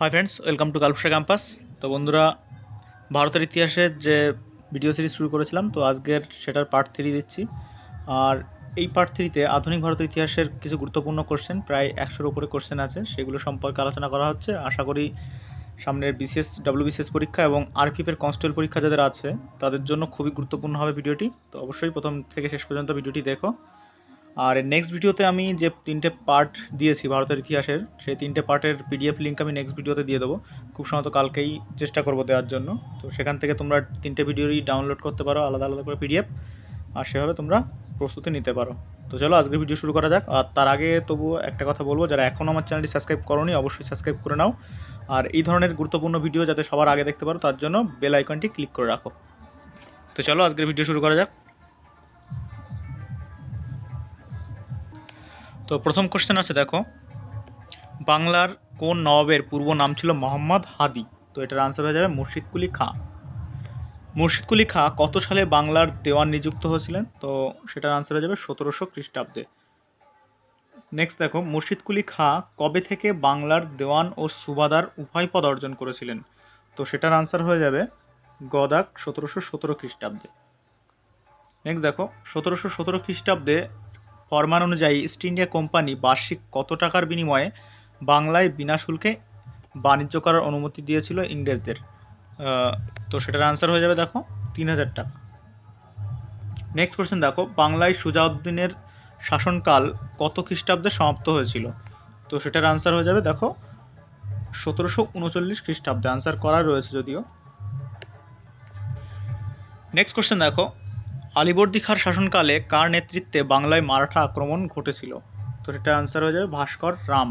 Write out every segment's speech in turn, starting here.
High friends welcome to কালপসা campus তো বন্ধুরা, ভারতের ইতিহাসের যে ভিডিও সিরিজ শুরু করেছিলাম, তো আজকের সেটার পার্ট থ্রি দিচ্ছি। আর এই পার্ট থ্রিতে আধুনিক ভারতের ইতিহাসের কিছু গুরুত্বপূর্ণ কোশ্চেন প্রায় একশোর উপরে কোশ্চেন আছে। সেগুলো সম্পর্কে আলোচনা করা হচ্ছে। আশা করি সামনের বিসিএস ডাব্লিউ বিসিএস পরীক্ষা এবং আরপিএফের কনস্টেবল পরীক্ষা যাদের আছে, তাদের জন্য খুবই গুরুত্বপূর্ণ হবে ভিডিওটি তো অবশ্যই প্রথম থেকে শেষ পর্যন্ত ভিডিওটি দেখো। আর নেক্সট ভিডিওতে আমি যে তিনটে পার্ট দিয়েছি ভারতের ইতিহাসের, সেই তিনটে পার্টের পিডিএফ লিঙ্ক আমি নেক্সট ভিডিওতে দিয়ে দেবো। খুব সম্ভবত কালকেই চেষ্টা করব দেওয়ার জন্য। তো সেখান থেকে তোমরা তিনটে ভিডিওই ডাউনলোড করতে পারো, আলাদা আলাদা করে পিডিএফ আর সেভাবে তোমরা প্রস্তুতি নিতে পারো। তো চলো আজকের ভিডিও শুরু করা যাক। আর তার আগে তবুও একটা কথা বলব, যারা এখনও আমার চ্যানেলটি সাবস্ক্রাইব করোনি, অবশ্যই সাবস্ক্রাইব করে নাও। আর এই ধরনের গুরুত্বপূর্ণ ভিডিও যাতে সবার আগে দেখতে পারো, তার জন্য বেল আইকনটি ক্লিক করে রাখো। তো চলো আজকের ভিডিও শুরু করা যাক। তো প্রথম কোশ্চেন আছে, দেখো। বাংলার কোন নবাবের পূর্ব নাম ছিল মোহাম্মদ হাদি? তো এটার আনসার হয়ে যাবে মুর্শিদ কুলি খাঁ। মুর্শিদ কুলি খাঁ কত সালে বাংলার দেওয়ান নিযুক্ত হয়েছিলেন? তো সেটার আনসার হয়ে যাবে সতেরোশো খ্রিস্টাব্দে। নেক্সট দেখো, মুর্শিদ কুলি খাঁ কবে থেকে বাংলার দেওয়ান ও সুবাদার উভয় পদ অর্জন করেছিলেন? তো সেটার আনসার হয়ে যাবে গদাক সতেরোশো সতেরো খ্রিস্টাব্দে। নেক্সট দেখো, সতেরোশো সতেরো খ্রিস্টাব্দে ফরমান অনুযায়ী ইস্ট ইন্ডিয়া কোম্পানি বার্ষিক কত টাকার বিনিময়ে বাংলায় বিনা শুল্কে বাণিজ্য করার অনুমতি দিয়েছিল ইংরেজদের? তো সেটার আনসার হয়ে যাবে দেখো, তিন হাজার টাকা। নেক্সট কোশ্চেন দেখো, বাংলায় সুজাউদ্দিনের শাসনকাল কত খ্রিস্টাব্দে সমাপ্ত হয়েছিল? তো সেটার আনসার হয়ে যাবে দেখো, সতেরোশো উনচল্লিশ খ্রিস্টাব্দে। আনসার করা রয়েছে যদিও। নেক্সট কোশ্চেন দেখো আলিবর্দী খাঁর শাসনকালে কার নেতৃত্বে বাংলায় মারাঠা আক্রমণ ঘটেছিল? তো সেটা আনসার হয়ে যাবে ভাস্কর রাম।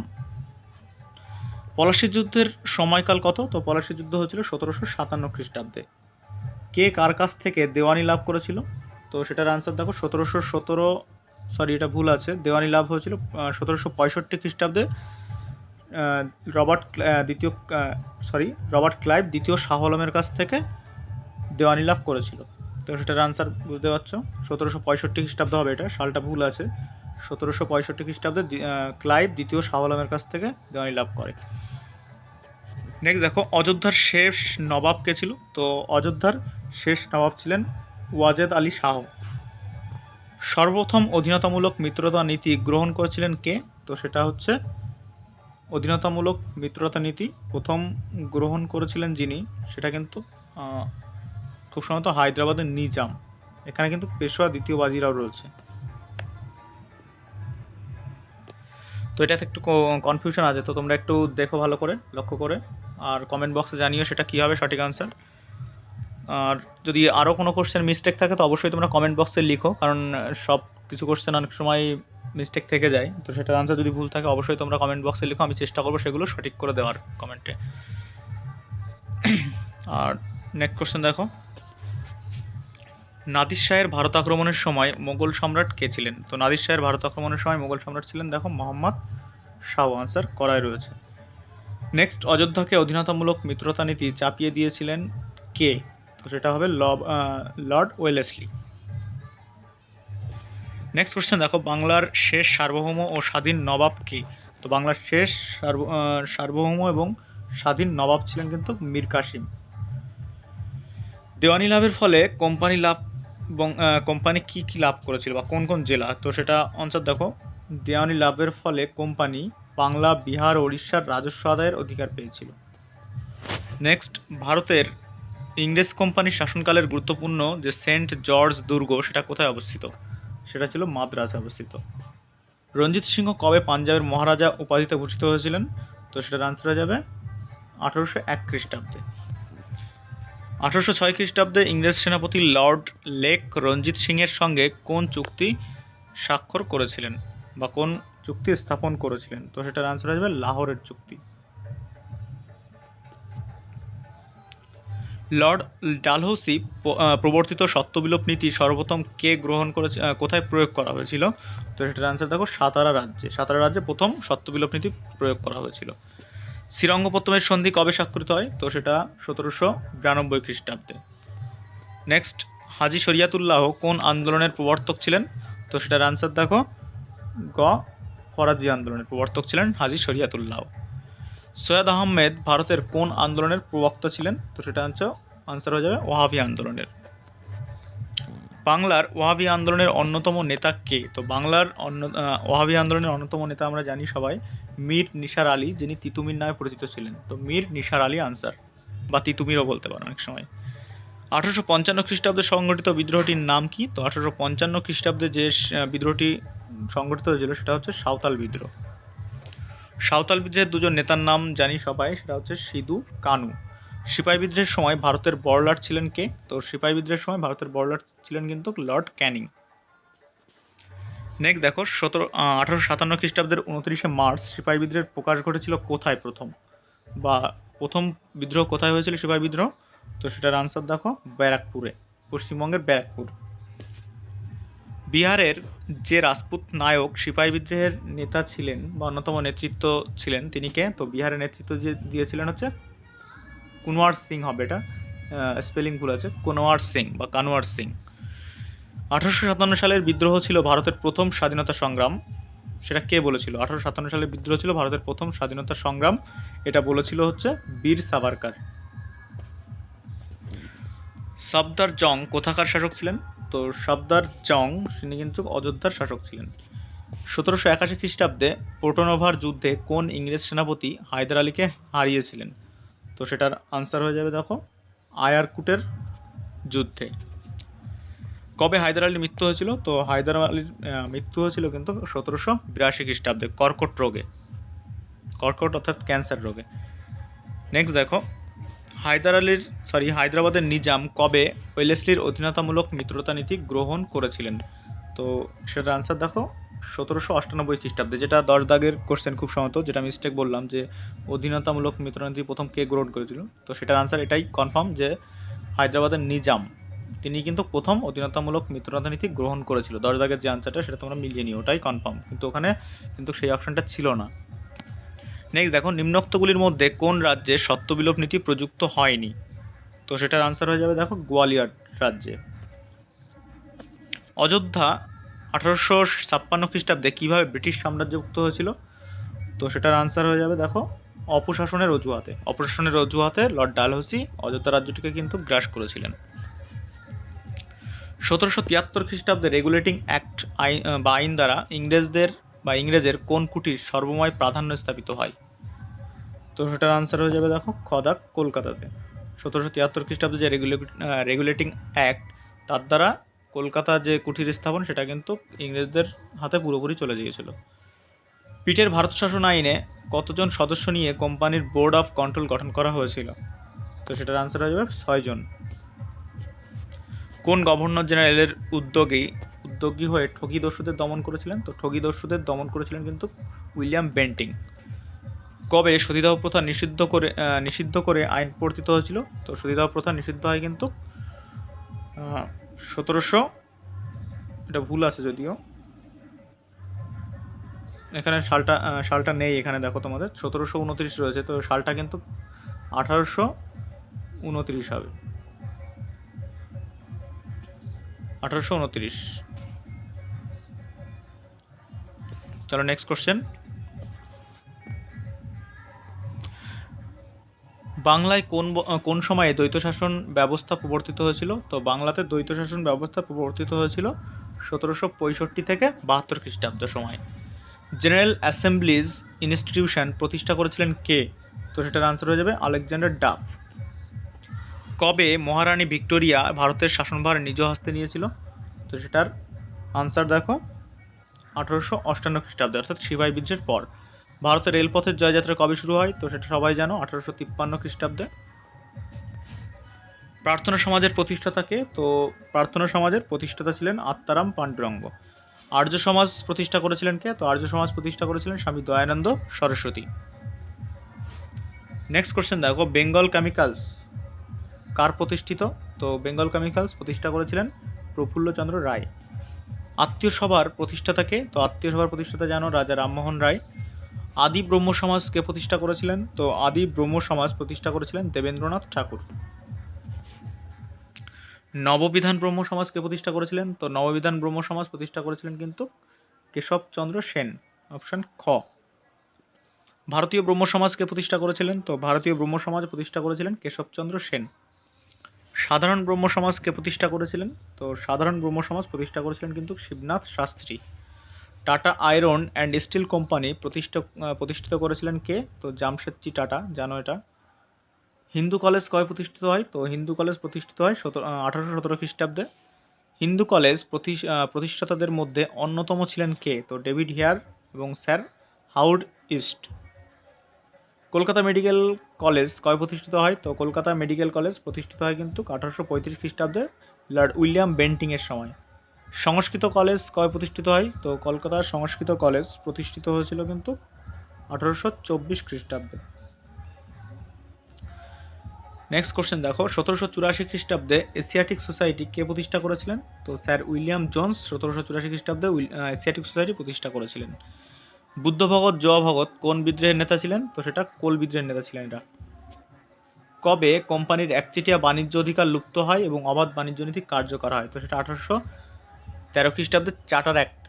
পলাশী যুদ্ধের সময়কাল কত? তো পলাশী যুদ্ধ হয়েছিল সতেরোশো সাতান্ন খ্রিস্টাব্দে। কে কার কাছ থেকে দেওয়ানি লাভ করেছিল? তো সেটার আনসার দেখো, সতেরোশো সতেরো সরি এটা ভুল আছে, দেওয়ানি লাভ হয়েছিল সতেরোশো পঁয়ষট্টি খ্রিস্টাব্দে রবার্ট দ্বিতীয় সরি রবার্ট ক্লাইভ দ্বিতীয় শাহ আলমের কাছ থেকে দেওয়ানি লাভ করেছিল। তো সেটার আনসার বুঝতে পারছ? সতেরোশো পঁয়ষট্টি খ্রিস্টাব্দ হবে এটা, সালটা ভুল আছে। সতেরোশো পঁয়ষট্টি খ্রিস্টাব্দে ক্লাইভ দ্বিতীয় শাহ আলমের কাছ থেকে দেওয়ানি লাভ করে। নেক্সট দেখো, অযোধ্যার শেষ নবাব কে ছিল? তো অযোধ্যার শেষ নবাব ছিলেন ওয়াজেদ আলী শাহ। সর্বপ্রথম অধীনতামূলক মিত্রতা নীতি গ্রহণ করেছিলেন কে? তো সেটা হচ্ছে অধীনতামূলক মিত্রতা নীতি প্রথম গ্রহণ করেছিলেন যিনি, সেটা কিন্তু খুব সম্ভবত হায়দ্রাবাদের নিজাম। এখানে কিন্তু পেশোয়া দ্বিতীয় বাজিরাও রয়েছে। তো এটাতে একটু কনফিউশন আছে, তো তোমরা একটু দেখো ভালো করে, লক্ষ্য করে। আর কমেন্ট বক্সে জানিও সেটা কী হবে সঠিক আনসার আর যদি আরও কোনো কোশ্চেন মিস্টেক থাকে, তো অবশ্যই তোমরা কমেন্ট বক্সে লিখো, কারণ সব কিছু কোশ্চেন অনেক সময় মিস্টেক থেকে যায়। তো সেটার আনসার যদি ভুল থাকে, অবশ্যই তোমরা কমেন্ট বক্সে লিখো, আমি চেষ্টা করব সেগুলো সঠিক করে দেওয়ার কমেন্টে আর নেক্সট কোশ্চেন দেখো। নাদির শাহের ভারত আক্রমণের সময় মোগল সম্রাট কে ছিলেন? তো নাদির শাহের ভারত আক্রমণের সময় মোগল সম্রাট ছিলেন, দেখো, মোহাম্মদ শাহ আনসার করায় রয়েছে। নেক্সট অযোধ্যাকে অধীনতামূলক মিত্রতা নীতি চাপিয়ে দিয়েছিলেন কে? তো সেটা হবে লর্ড ওয়েলেসলি। নেক্সট কোশ্চেন দেখো, বাংলার শেষ সার্বভৌম ও স্বাধীন নবাব কে? তো বাংলার শেষ সার্ব- সার্বভৌম এবং স্বাধীন নবাব ছিলেন কিন্তু মীর কাসিম। দেওয়ানি লাভের ফলে কোম্পানি লাভ কোম্পানি কি কি লাভ করেছিল বা কোন কোন জেলা? তো সেটা অঞ্চল দেখো। দেওয়ানি লাভের ফলে কোম্পানি বাংলা, বিহার, ওড়িশার রাজস্ব আদায়ের অধিকার পেয়েছিল। নেক্সট ভারতের ইংরেজ কোম্পানির শাসনকালের গুরুত্বপূর্ণ যে সেন্ট জর্জ দুর্গ, সেটা কোথায় অবস্থিত? সেটা ছিল মাদ্রাজে অবস্থিত। রঞ্জিত সিংহ কবে পাঞ্জাবের মহারাজা উপাধিতে ভূষিত হয়েছিলেন? তো সেটার আনসার হয়ে যাবে আঠারোশো এক খ্রিস্টাব্দে। আঠারোশো ছয় খ্রিস্টাব্দে ইংরেজ সেনাপতি লর্ড লেক রঞ্জিত সিংয়ের সঙ্গে কোন চুক্তি স্বাক্ষর করেছিলেন বা কোন চুক্তি স্থাপন করেছিলেন? তো সেটার আনসার যাবে লাহোরের চুক্তি। লর্ড ডালহৌসি প্রবর্তিত সত্যবিলোপ নীতি সর্বপ্রথম কে গ্রহণ আহ, কোথায় প্রয়োগ করা হয়েছিল? তো সেটার আনসার দেখো সাতারা রাজ্যে। সাতারা রাজ্যে প্রথম সত্যবিলোপ নীতি প্রয়োগ করা হয়েছিল। শ্রীরঙ্গপত্তমের সন্ধি কবে স্বাক্ষরিত হয়? তো সেটা সতেরোশো বিরানব্বই খ্রিস্টাব্দে। নেক্সট হাজি শরিয়াতুল্লাহ কোন আন্দোলনের প্রবর্তক ছিলেন? তো সেটার আনসার দেখো। গ, ফরাজি আন্দোলনের প্রবর্তক ছিলেন হাজি শরিয়াতুল্লাহ। সৈয়দ আহমেদ ভারতের কোন আন্দোলনের প্রবক্তা ছিলেন? তো সেটা হচ্ছে আনসার হয়ে যাবে ওয়াহাবি আন্দোলনের। বাংলার ওয়াহাবি আন্দোলনের অন্যতম নেতা কে? তো বাংলার অন্য ওয়াহাবি আন্দোলনের অন্যতম নেতা আমরা জানি সবাই। মীর নিসার আলী, যিনি তিতুমির নামে পরিচিত ছিলেন। তো মীর নিসার আলী আনসার, বা তিতুমিরও বলতে পারো অনেক সময়। আঠারোশো পঞ্চান্ন খ্রিস্টাব্দে সংগঠিত বিদ্রোহটির নাম কি? তো আঠারোশো পঞ্চান্ন খ্রিস্টাব্দে যে বিদ্রোহটি সংগঠিত হয়েছিল, সেটা হচ্ছে সাঁওতাল বিদ্রোহ। সাঁওতাল বিদ্রোহের দুজন নেতার নাম জানি সবাই, সেটা হচ্ছে সিধু কানু। সিপাহী বিদ্রোহের সময় ভারতের বড়লাট ছিলেন কে? তো সিপাহী বিদ্রোহের সময় ভারতের বড়লাট ছিলেন কিন্তু লর্ড ক্যানিং। নেক্সট দেখো, সতেরো আঠারোশো সাতান্ন খ্রিস্টাব্দের উনত্রিশে মার্চ সিপাহী বিদ্রোহের প্রকাশ ঘটেছিল কোথায় প্রথম? বা প্রথম বিদ্রোহ কোথায় হয়েছিল সিপাহী বিদ্রোহ? তো সেটার আনসার দেখো, ব্যারাকপুরে, পশ্চিমবঙ্গের ব্যারাকপুর। বিহারের যে রাজপুত নায়ক সিপাহী বিদ্রোহের নেতা ছিলেন বা অন্যতম নেতৃত্ব ছিলেন তিনি কে? তো বিহারের নেতৃত্ব যে দিয়েছিলেন হচ্ছে কুনওয়ার সিং হবে এটা স্পেলিং ভুল আছে, কুনওয়ার সিং বা কানওয়ার সিং। আঠারোশো সাতান্ন সালের বিদ্রোহ ছিল ভারতের প্রথম স্বাধীনতা সংগ্রাম। সেটা কে বলেছিল? আঠারোশো সাতান্ন সালের বিদ্রোহ ছিল ভারতের প্রথম স্বাধীনতা সংগ্রাম। এটা বলেছিল হচ্ছে বীর সাভারকার। সফদার জং কোথাকার শাসক ছিলেন? তো সফদার জং, তিনি কিন্তু অযোধ্যার শাসক ছিলেন। সতেরোশো একাশি খ্রিস্টাব্দে পোর্টোনোভার যুদ্ধে কোন ইংরেজ সেনাপতি হায়দার আলীকে হারিয়েছিলেন? তো সেটার আনসার হয়ে যাবে দেখো, আয়ারকুটের যুদ্ধে। কবে হায়দার আলীর মৃত্যু হয়েছিল? তো হায়দার আলীর মৃত্যু হয়েছিল কিন্তু সতেরোশো বিরাশি খ্রিস্টাব্দে কর্কট রোগে। কর্কট অর্থাৎ ক্যান্সার রোগে। নেক্সট দেখো, হায়দার আলীর সরি হায়দ্রাবাদের নিজাম কবে ওয়েলেসলির অধীনতামূলক মিত্রতা নীতি গ্রহণ করেছিলেন? তো সেটার আনসার দেখো, সতেরোশো অষ্টানব্বই খ্রিস্টাব্দে, যেটা দশ দাগের কোশ্চেন খুব সম্ভবত, যেটা মিস্টেক বললাম যে অধীনতামূলক মিত্রতা নীতি প্রথম কে গ্রহণ করেছিল? তো সেটার আনসার এটাই কনফার্ম যে হায়দ্রাবাদের নিজাম তিনি কিন্তু প্রথম অধীনতামূলক মিত্রতা নীতি গ্রহণ করেছিল। দশ দাগের যে আনসারটা সেটা তোমরা মিলিয়ে নিও, ওটাই কনফার্ম কিন্তু ওখানে কিন্তু সেই অপশনটা ছিল না। নেক্সট দেখো, নিম্নোক্তগুলির মধ্যে কোন রাজ্যে সত্যবিলোপ নীতি প্রযুক্ত হয়নি? তো সেটার আনসার হয়ে যাবে দেখো, গোয়ালিয়র রাজ্যে। অযোধ্যা আঠারোশো ছাপ্পান্ন খ্রিস্টাব্দে কীভাবে ব্রিটিশ সাম্রাজ্যভুক্ত হয়েছিল? তো সেটার আনসার হয়ে যাবে দেখো, অপশাসনের অজুহাতে। অপশাসনের অজুহাতে লর্ড ডালহৌসি অযোধ্যা রাজ্যটিকে কিন্তু গ্রাস করেছিলেন। সতেরোশো তিয়াত্তর খ্রিস্টাব্দে রেগুলেটিং অ্যাক্ট আইন বা আইন দ্বারা ইংরেজদের বা ইংরেজের কোন কুটির সর্বময় প্রাধান্য স্থাপিত হয়? তো সেটার আনসার হয়ে যাবে দেখো খদাক কলকাতাতে। সতেরোশো তিয়াত্তর খ্রিস্টাব্দে যে রেগুলেটিং অ্যাক্ট, তার দ্বারা কলকাতা যে কুঠির স্থাপন, সেটা কিন্তু ইংরেজদের হাতে পুরোপুরি চলে গিয়েছিল। পিটের ভারত শাসন আইনে কতজন সদস্য নিয়ে কোম্পানির বোর্ড অফ কন্ট্রোল গঠন করা হয়েছিল? তো সেটার আনসার হয়ে যাবে ছয়জন। কোন গভর্নর জেনারেলের উদ্যোগী উদ্যোগী হয়ে ঠগি দস্যুদের দমন করেছিলেন? তো ঠগি দস্যুদের দমন করেছিলেন কিন্তু উইলিয়াম বেন্টিং। কবে সতীদাহ প্রথা নিষিদ্ধ করে নিষিদ্ধ করে আইন প্রবর্তিত হয়েছিল? তো সতীদাহ প্রথা নিষিদ্ধ হয় কিন্তু সতেরোশো, এটা ভুল আছে যদিও। এখানে সালটা সালটা নেই এখানে, দেখো তোমাদের। সতেরোশো উনত্রিশ রয়েছে, তো সালটা কিন্তু আঠারোশো উনত্রিশ হবে। আঠারোশো উনত্রিশ। চলো নেক্সট কোশ্চেন বাংলায় কোন কোন সময়ে দ্বৈত শাসন ব্যবস্থা প্রবর্তিত হয়েছিল? তো বাংলাতে দ্বৈত শাসন ব্যবস্থা প্রবর্তিত হয়েছিল সতেরোশো পঁয়ষট্টি থেকে বাহাত্তর খ্রিস্টাব্দ সময়। জেনারেল অ্যাসেম্বলিজ ইনস্টিটিউশন প্রতিষ্ঠা করেছিলেন কে? তো সেটার আনসার হয়ে যাবে আলেকজান্ডার ডাফ। কবে মহারানী ভিক্টোরিয়া ভারতের শাসনভার নিজ হস্তে নিয়েছিল? তো সেটার আনসার দেখো। আঠারোশো অষ্টান্ন খ্রিস্টাব্দে, অর্থাৎ সিপাহী বিদ্রোহের পর। ভারতের রেলপথের জয়যাত্রা কবে শুরু হয়? তো সেটা সবাই জানো, আঠারোশো তিপ্পান্ন খ্রিস্টাব্দে। প্রার্থনা সমাজের প্রতিষ্ঠাতাকে, তো প্রার্থনা সমাজের প্রতিষ্ঠাতা ছিলেন আত্মারাম পাণ্ডুরঙ্গ। আর্য সমাজ প্রতিষ্ঠা করেছিলেন কে? তো আর্য সমাজ প্রতিষ্ঠা করেছিলেন স্বামী দয়ানন্দ সরস্বতী। নেক্সট কোশ্চেন দেখো বেঙ্গল কেমিক্যালস কার প্রতিষ্ঠিত? তো বেঙ্গল কেমিক্যালস প্রতিষ্ঠা করেছিলেন প্রফুল্লচন্দ্র রায়। আত্মীয় সভার প্রতিষ্ঠাতাকে, তো আত্মীয় সভার প্রতিষ্ঠাতা জানো রাজা রামমোহন রায়। আদি ব্রহ্ম সমাজকে প্রতিষ্ঠা করেছিলেন? তো আদি ব্রহ্ম সমাজ প্রতিষ্ঠা করেছিলেন দেবেন্দ্রনাথ ঠাকুর। নববিধান ব্রহ্ম সমাজকে প্রতিষ্ঠা করেছিলেন? তো নববিধান ব্রহ্ম সমাজ প্রতিষ্ঠা করেছিলেন কিন্তু কেশবচন্দ্র সেন, অপশন খ। ভারতীয় ব্রহ্ম সমাজকে প্রতিষ্ঠা করেছিলেন? তো ভারতীয় ব্রহ্ম সমাজ প্রতিষ্ঠা করেছিলেন কেশবচন্দ্র সেন। সাধারণ ব্রহ্ম সমাজকে প্রতিষ্ঠা করেছিলেন। তো সাধারণ ব্রহ্ম সমাজ প্রতিষ্ঠা করেছিলেন কিন্তু Shivnath Shastri. Tata iron and steel company প্রতিষ্ঠা প্রতিষ্ঠিত করেছিলেন কে? তো জামশেদজি টাটা, জানো এটা? হিন্দু কলেজ কবে প্রতিষ্ঠিত হয়? তো হিন্দু কলেজ প্রতিষ্ঠিত হয় সতেরো আঠারোশো সতেরো খ্রিস্টাব্দে। হিন্দু কলেজ প্রতিষ্ঠাতাদের মধ্যে অন্যতম ছিলেন কে? তো ডেভিড হেয়ার এবং sir Hyde East. Kolkata medical college কয় প্রতিষ্ঠিত হয়? তো কলকাতা মেডিকেল কলেজ প্রতিষ্ঠিত হয় কিন্তু আঠারোশো পঁয়ত্রিশ খ্রিস্টাব্দে লর্ড উইলিয়াম বেন্টিংয়ের সময়। সংস্কৃত কলেজ কয় প্রতিষ্ঠিত হয়? তো কলকাতার সংস্কৃত কলেজ প্রতিষ্ঠিত হয়েছিল কিন্তু আঠারোশো চব্বিশ খ্রিস্টাব্দে। নেক্সট কোশ্চেন দেখো। সতেরোশো চুরাশি খ্রিস্টাব্দে এশিয়াটিক সোসাইটি কে প্রতিষ্ঠা করেছিলেন? তো স্যার উইলিয়াম জোন্স সতেরোশো চুরাশি খ্রিস্টাব্দে এশিয়াটিক সোসাইটি প্রতিষ্ঠা করেছিলেন। বুদ্ধ ভগত জয়া ভগত কোন বিদ্রোহের নেতা ছিলেন? তো সেটা কোল বিদ্রোহের নেতা ছিলেন এটা কবে কোম্পানির একচেটিয়া বাণিজ্য অধিকার লুপ্ত হয় এবং অবাধ বাণিজ্য নীতি কার্যকর হয়? তো সেটা আঠারোশো তেরো খ্রিস্টাব্দে চার্টার অ্যাক্ট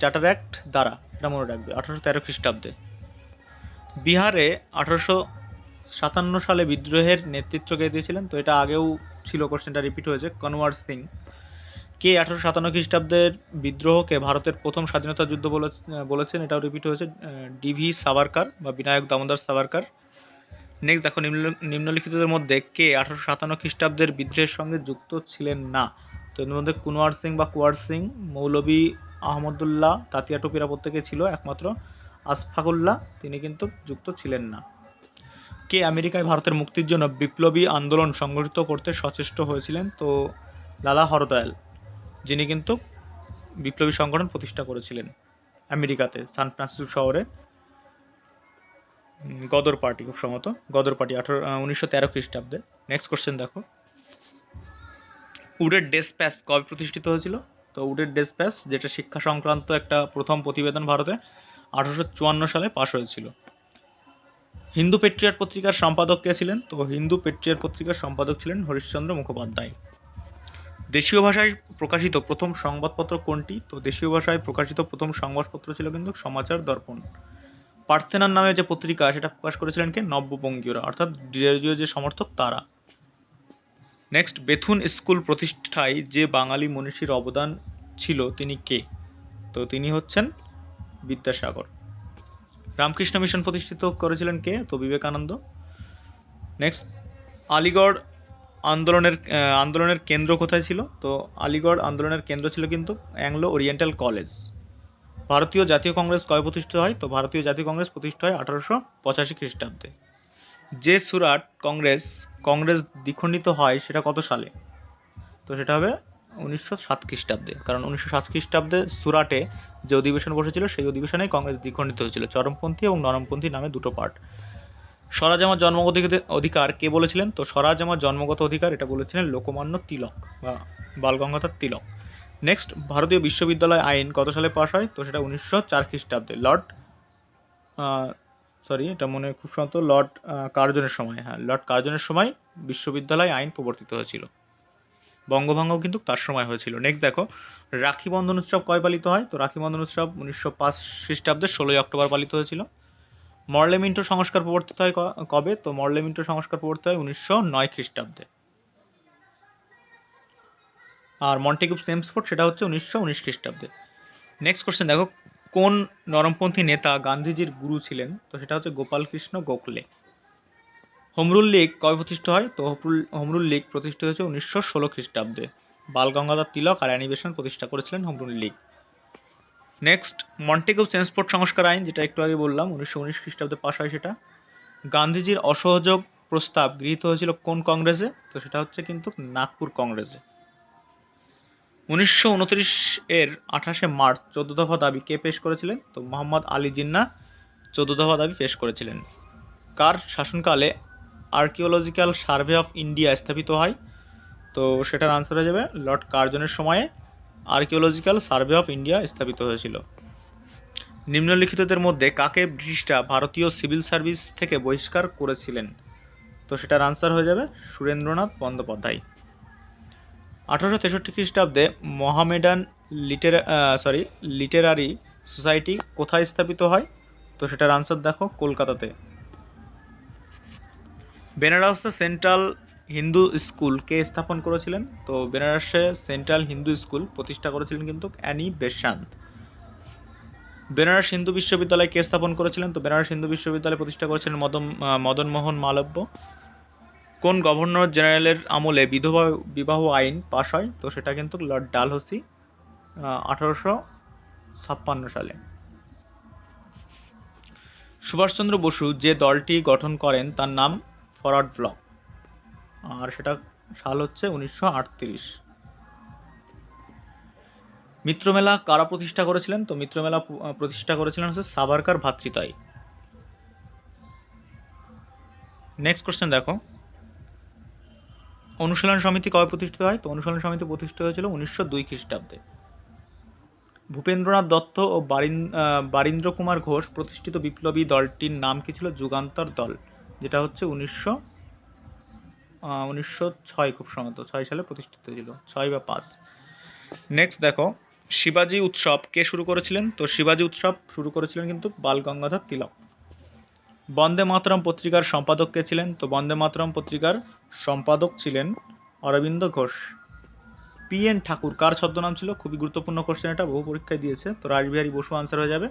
চার্টার অ্যাক্ট দ্বারা, এটা মনে রাখবে, আঠারোশো তেরো খ্রিস্টাব্দে। বিহারে আঠারোশো সাতান্ন সালে বিদ্রোহের নেতৃত্ব কে দিয়েছিলেন? তো এটা আগেও ছিল কোশ্চেনটা রিপিট হয়েছে, কনওয়ার সিং। কে আঠারোশো সাতান্ন খ্রিস্টাব্দের বিদ্রোহকে ভারতের প্রথম স্বাধীনতা যুদ্ধ বলে বলেছেন, এটাও রিপিট হয়েছে ডিভি সাভারকার বা বিনায়ক দামোদর সাভারকার। নেক্সট দেখো, নিম্ন, নিম্নলিখিতদের মধ্যে কে আঠারোশো সাতান্ন খ্রিস্টাব্দের বিদ্রোহের সঙ্গে যুক্ত ছিলেন না? তো এর মধ্যে কুনওয়ার সিং বা কুয়ার সিং মৌলবী আহমদুল্লাহ, তাতিয়া টুপিরা প্রত্যেকে ছিল একমাত্র, আসফাকুল্লাহ, তিনি কিন্তু যুক্ত ছিলেন না। কে আমেরিকায় ভারতের মুক্তির জন্য বিপ্লবী আন্দোলন সংগঠিত করতে সচেষ্ট হয়েছিলেন? তো লালা হরদয়াল। যিনি কিন্তু বিপ্লবী সংগঠন প্রতিষ্ঠা করেছিলেন আমেরিকাতে, সান ফ্রান্সিসকো শহরে। গদর পার্টি খুব সম্ভবত। গদর পার্টি আঠারো উনিশশো তেরো খ্রিস্টাব্দে। নেক্সট কোশ্চেন দেখো। উডের ডেসপ্যাস কবে প্রতিষ্ঠিত হয়েছিল? তো উডের ডেসপ্যাস যেটা শিক্ষা সংক্রান্ত একটা প্রথম প্রতিবেদন ভারতে আঠারোশো চুয়ান্ন সালে পাশ হয়েছিল। হিন্দু পেট্রিয়ার পত্রিকার সম্পাদক কে ছিলেন? তো হিন্দু পেট্রিয়ার পত্রিকার সম্পাদক ছিলেন হরিশ্চন্দ্র মুখোপাধ্যায়। দেশীয় ভাষায় প্রকাশিত প্রথম সংবাদপত্র কোনটি? তো দেশীয় ভাষায় প্রকাশিত প্রথম সংবাদপত্র ছিল কিন্তু সমাচার দর্পণ। পার্থেনার নামে যে পত্রিকা, সেটা প্রকাশ করেছিলেন কে? নব্যবঙ্গীয়রা অর্থাৎ ডিরেজীয় যে সমর্থক, তারা। নেক্সট বেথুন স্কুল প্রতিষ্ঠায় যে বাঙালি মনীষীর অবদান ছিল, তিনি কে? তো তিনি হচ্ছেন বিদ্যাসাগর। রামকৃষ্ণ মিশন প্রতিষ্ঠিত করেছিলেন কে? তো বিবেকানন্দ। নেক্সট আলিগড় আন্দোলনের আন্দোলনের কেন্দ্র কোথায় ছিল? তো আলিগড় আন্দোলনের কেন্দ্র ছিল কিন্তু অ্যাংলো ওরিয়েন্টাল কলেজ। ভারতীয় জাতীয় কংগ্রেস কবে প্রতিষ্ঠিত হয়? তো ভারতীয় জাতীয় কংগ্রেস প্রতিষ্ঠিত হয় আঠারোশো পঁচাশি খ্রিস্টাব্দে। যে সুরাট কংগ্রেস কংগ্রেস দ্বিখণ্ডিত হয় সেটা কত সালে? তো সেটা হবে উনিশশো সাত খ্রিস্টাব্দে। কারণ উনিশশো সাত খ্রিস্টাব্দে সুরাটে যে অধিবেশন বসেছিল, সেই অধিবেশনেই কংগ্রেস দ্বিখণ্ডিত হয়েছিল। চরমপন্থী এবং নরমপন্থী নামে দুটো পার্ট স্বরাজ আমার জন্মগত অধিকার কে বলেছিলেন? তো স্বরাজ আমার জন্মগত অধিকার, এটা বলেছিলেন লোকমান্য তিলক বা বালগঙ্গাধর তিলক। নেক্সট ভারতীয় বিশ্ববিদ্যালয় আইন কত সালে পাশ হয়? তো সেটা উনিশশো চার খ্রিস্টাব্দে। লর্ড সরি এটা মনে খুব সম্ভবত লর্ড কার্জনের সময়। হ্যাঁ লর্ড কার্জনের সময় বিশ্ববিদ্যালয় আইন প্রবর্তিত হয়েছিল। বঙ্গভঙ্গ কিন্তু তার সময় হয়েছিল। নেক্সট দেখো, রাখি বন্ধন উৎসব কয় পালিত হয়? তো রাখি বন্ধন উৎসব উনিশশো পাঁচ খ্রিস্টাব্দে ষোলোই অক্টোবর পালিত হয়েছিল। মর্লেমিন্টো সংস্কার প্রবর্তিত হয় কবে? তো মর্লেমিন্টো সংস্কার প্রবর্তিত হয় উনিশশো নয় খ্রিস্টাব্দে। আর মন্টেগুপ সেমসফোর্ড সেটা হচ্ছে উনিশশো উনিশ খ্রিস্টাব্দে। নেক্সট কোশ্চেন দেখো, কোন নরমপন্থী নেতা গান্ধীজির গুরু ছিলেন? তো সেটা হচ্ছে Gopal Krishna Gokhale. Home rule league কবে প্রতিষ্ঠা হয়? তো হোমরুল লীগ প্রতিষ্ঠা হয়েছে উনিশশো ষোলো খ্রিস্টাব্দে। বালগঙ্গাধর তিলক আর অ্যানিবেশন প্রতিষ্ঠা করেছিলেন home rule league. Next Montagu Chelmsford সংস্কার আইন যেটা একটু আগে বললাম, উনিশশো উনিশ খ্রিস্টাব্দে পাশ হয় সেটা। গান্ধীজির অসহযোগ প্রস্তাব গৃহীত হয়েছিল কোন কংগ্রেসে? তো সেটা হচ্ছে কিন্তু নাগপুর কংগ্রেসে। উনিশশো উনত্রিশ এর আঠাশে মার্চ, চোদ্দ দফা দাবি কে পেশ করেছিলেন? তো মোহাম্মদ আলী জিন্না চোদ্দ দফা দাবি পেশ করেছিলেন। কার শাসনকালে আর্কিওলজিক্যাল সার্ভে অফ ইন্ডিয়া স্থাপিত হয়? তো সেটার আনসার হয়ে যাবে লর্ড কার্জনের সময়ে। আর্কিওলজিক্যাল সার্ভে অফ ইন্ডিয়া স্থাপিত হয়েছিল। নিম্নলিখিতদের মধ্যে কাকে ব্রিটিশরা ভারতীয় সিভিল সার্ভিস থেকে বহিষ্কার করেছিলেন? তো সেটার আনসার হয়ে যাবে সুরেন্দ্রনাথ বন্দ্যোপাধ্যায়। আঠারোশো তেষট্টি খ্রিস্টাব্দে মহামেডান লিটেরা সরি লিটেরারি সোসাইটি কোথায় স্থাপিত হয়? তো সেটার আনসার দেখো কলকাতাতে। বেনারসে, সেন্ট্রাল হিন্দু স্কুল কে স্থাপন করেছিলেন? তো বেনারসে সেন্ট্রাল হিন্দু স্কুল প্রতিষ্ঠা করেছিলেন কিন্তু অ্যানি বেশান্ত। বেনারস হিন্দু বিশ্ববিদ্যালয় কে স্থাপন করেছিলেন? তো বেনারস হিন্দু বিশ্ববিদ্যালয় প্রতিষ্ঠা করেছিলেন মদন মদন মোহন মালব্য। কোন গভর্নর জেনারেলের আমলে বিধবা বিবাহ আইন পাশ হয়? তো সেটা কিন্তু লর্ড ডালহসি আঠারোশো ছাপ্পান্ন সালে। সুভাষচন্দ্র বসু যে দলটি গঠন করেন তার নাম ফরওয়ার্ড ব্লক। আর সেটা সাল হচ্ছে উনিশশো আটত্রিশ। মিত্রমেলা কারা প্রতিষ্ঠা করেছিলেন? তো মিত্রমেলা প্রতিষ্ঠা করেছিলেন হচ্ছে সাভারকার ভাতৃদ্বয় নেক্সট কোশ্চেন দেখো। অনুশীলন সমিতি কবে প্রতিষ্ঠিত হয়? তো অনুশীলন সমিতি প্রতিষ্ঠিত হয়েছিল উনিশশো দুই খ্রিস্টাব্দে। ভূপেন্দ্রনাথ দত্ত ও বারিন- বারীন্দ্র কুমার ঘোষ প্রতিষ্ঠিত বিপ্লবী দলটির নাম কি ছিল? যুগান্তর দল। যেটা হচ্ছে উনিশশো উনিশশো ছয় খুব সম্ভবত ছয় সালে প্রতিষ্ঠিত ছিল, ছয় বা পাঁচ। নেক্সট দেখো, শিবাজি উৎসব কে শুরু করেছিলেন? তো শিবাজি উৎসব শুরু করেছিলেন কিন্তু বাল গঙ্গাধর তিলক। বন্দে মাতরম পত্রিকার সম্পাদক কে ছিলেন? তো বন্দে মাতরম পত্রিকার সম্পাদক ছিলেন অরবিন্দ ঘোষ। পি এন ঠাকুর, কার ছদ্মনাম ছিল? খুবই গুরুত্বপূর্ণ কোশ্চেন এটা, বহু পরীক্ষায় দিয়েছে। তো রাসবিহারী বসু আনসার হয়ে যাবে।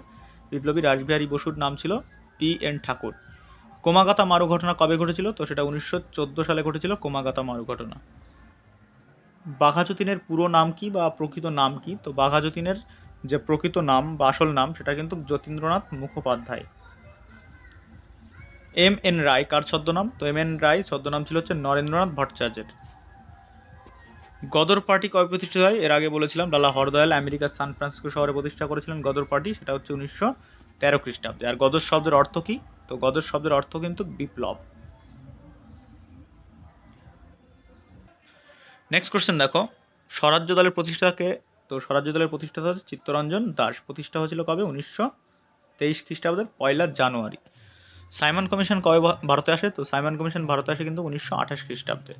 বিপ্লবী রাসবিহারী বসুর নাম ছিল পি এন ঠাকুর। কোমাগাতা মারু ঘটনা কবে ঘটেছিল? তো সেটা উনিশশো চোদ্দ সালে ঘটেছিল কোমাগাতা মারু ঘটনা। বাঘাযতীনের পুরো নাম কি বা প্রকৃত নাম কি? তো বাঘাযতীনের যে প্রকৃত নাম বা আসল নাম, সেটা কিন্তু যতীন্দ্রনাথ মুখোপাধ্যায়। এম এন রায়, কার ছদ্মনাম? তো এম এন রায়, ছদ্মনাম ছিল হচ্ছে নরেন্দ্রনাথ ভট্টাচার্যের। গদর পার্টি কবে প্রতিষ্ঠিত হয়? এর আগে বলেছিলাম, লালা হরদয়াল আমেরিকার সান ফ্রান্সিসকো শহরে প্রতিষ্ঠা করেছিলেন গদর পার্টি, সেটা হচ্ছে উনিশশো তেরো খ্রিস্টাব্দে। আর গদর শব্দের অর্থ কি? তো গদর শব্দের অর্থ কিন্তু বিপ্লব। নেক্সট কোশ্চেন দেখো। স্বরাজ্য দলের প্রতিষ্ঠাকে, তো স্বরাজ্য দলের প্রতিষ্ঠাতা চিত্তরঞ্জন দাস। প্রতিষ্ঠা হয়েছিল কবে? উনিশশো তেইশ খ্রিস্টাব্দের পয়লা জানুয়ারি। সাইমন কমিশন কবে ভারতে আসে? তো সাইমন কমিশন ভারতে আসে কিন্তু উনিশশো আঠাশ খ্রিস্টাব্দে।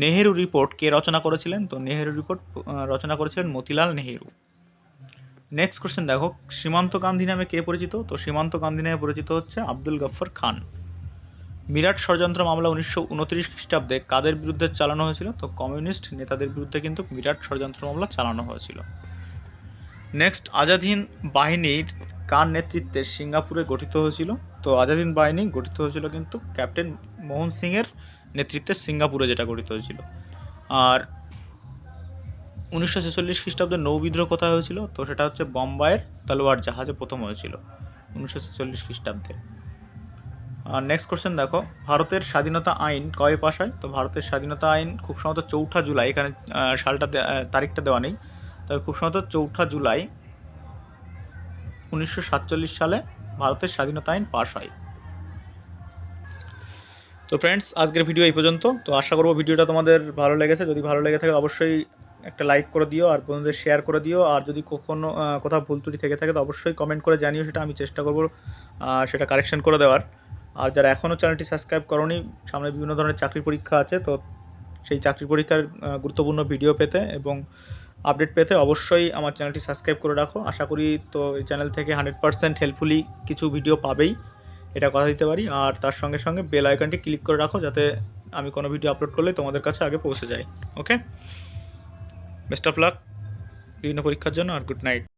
নেহেরু রিপোর্ট কে রচনা করেছিলেন? তো নেহেরু রিপোর্ট রচনা করেছিলেন মতিলাল নেহেরু। নেক্সট কোশ্চেন দেখো, সীমান্ত গান্ধী নামে কে পরিচিত? তো সীমান্ত গান্ধী নামে পরিচিত হচ্ছে আব্দুল গফর খান। মিরাট ষড়যন্ত্র মামলা উনিশশো উনত্রিশ খ্রিস্টাব্দে কাদের বিরুদ্ধে চালানো হয়েছিল? তো কমিউনিস্ট নেতাদের বিরুদ্ধে কিন্তু মিরাট ষড়যন্ত্র মামলা চালানো হয়েছিল। নেক্সট আজাদ হিন্দ বাহিনীর কার নেতৃত্বে সিঙ্গাপুরে গঠিত হয়েছিল? তো আজাদ বাহিনী গঠিত হয়েছিল কিন্তু ক্যাপ্টেন মোহন সিংয়ের নেতৃত্বে সিঙ্গাপুরে যেটা গঠিত হয়েছিল। আর উনিশশো ছেচল্লিশ খ্রিস্টাব্দে নৌ বিদ্রোহ কোথায় হয়েছিল? তো সেটা হচ্ছে বোম্বাইয়ের তলোয়ার জাহাজে প্রথম হয়েছিল, উনিশশো ছেচল্লিশ খ্রিস্টাব্দে। আর নেক্সট কোশ্চেন দেখো, ভারতের স্বাধীনতা আইন কবে পাশ হয়? তো ভারতের স্বাধীনতা আইন খুব সম্ভবত চৌঠা জুলাই, এখানে সালটা তারিখটা দেওয়া নেই। তবে খুব সম্ভবত চৌঠা জুলাই উনিশশো সাতচল্লিশ সালে ভারতের স্বাধীনতা আইন পাশ হয়। তো ফ্রেন্ডস আজকের ভিডিও এই পর্যন্ত। তো আশা করব ভিডিওটা তোমাদের ভালো লেগেছে। যদি ভালো লেগে থাকে, অবশ্যই একটা লাইক করে দিও আর বন্ধুদের শেয়ার করে দিও। আর যদি কখনো কোথাও ভুল ত্রুটি থেকে থাকে, তো অবশ্যই কমেন্ট করে জানিও, সেটা আমি চেষ্টা করব সেটা কারেকশন করে দেওয়ার। আর যারা এখনও চ্যানেলটি সাবস্ক্রাইব করনি, সামনে বিভিন্ন ধরনের চাকরির পরীক্ষা আছে, তো সেই চাকরি পরীক্ষার গুরুত্বপূর্ণ ভিডিও পেতে এবং আপডেট পেতে অবশ্যই আমার চ্যানেলটি সাবস্ক্রাইব করে রাখো। আশা করি তো এই চ্যানেল থেকে হান্ড্রেড পার্সেন্ট হেল্পফুলি কিছু ভিডিও পাবেই, এটা কথা দিতে পারি। আর তার সঙ্গে সঙ্গে বেল আইকনটি ক্লিক করে রাখো, যাতে আমি কোনো ভিডিও আপলোড করলে তোমাদের কাছে আগে পৌঁছে যায় ওকে বেস্ট অফ লাক। বিভিন্ন পরীক্ষার জন্য আর গুড নাইট।